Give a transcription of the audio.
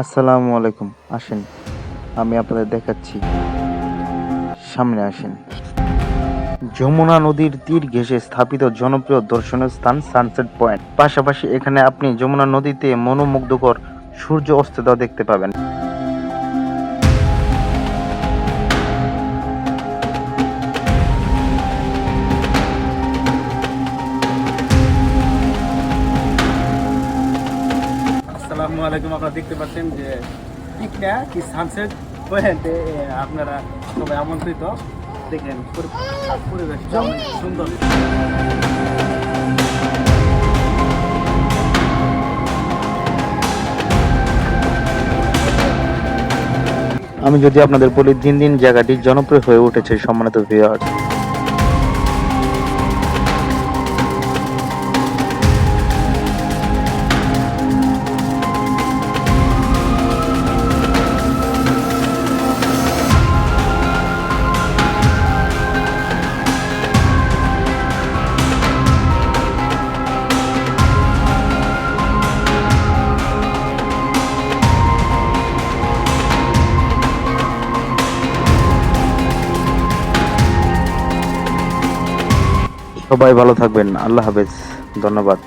আসসালামু আলাইকুম, আসেন। আমি আপনাদের দেখাচ্ছি। সামনে আসেন। যমুনা নদীর তীর ঘেঁষে স্থাপিত জনপ্রিয় দর্শনীয় স্থান সানসেট পয়েন্ট পাশাপাশি এখানে আপনি যমুনা নদীতে মনোমুগ্ধকর সূর্য অস্ততা দেখতে পাবেন। আসসালামু আপনারা দেখতে পাচ্ছেন যে ঠিক কি সানসেট পয়েন্টে আপনারা সবাই আমন্ত্রিত। দেখেন, পরি- পরিবেশটা অনেক সুন্দর। আমি যদি আপনাদের বলি, দিন দিন জায়গাটি জনপ্রিয় হয়ে উঠেছে সম্মানিত ভিউয়ার সবাই ভালো থাকবেন। আল্লাহ হাফেজ। ধন্যবাদ।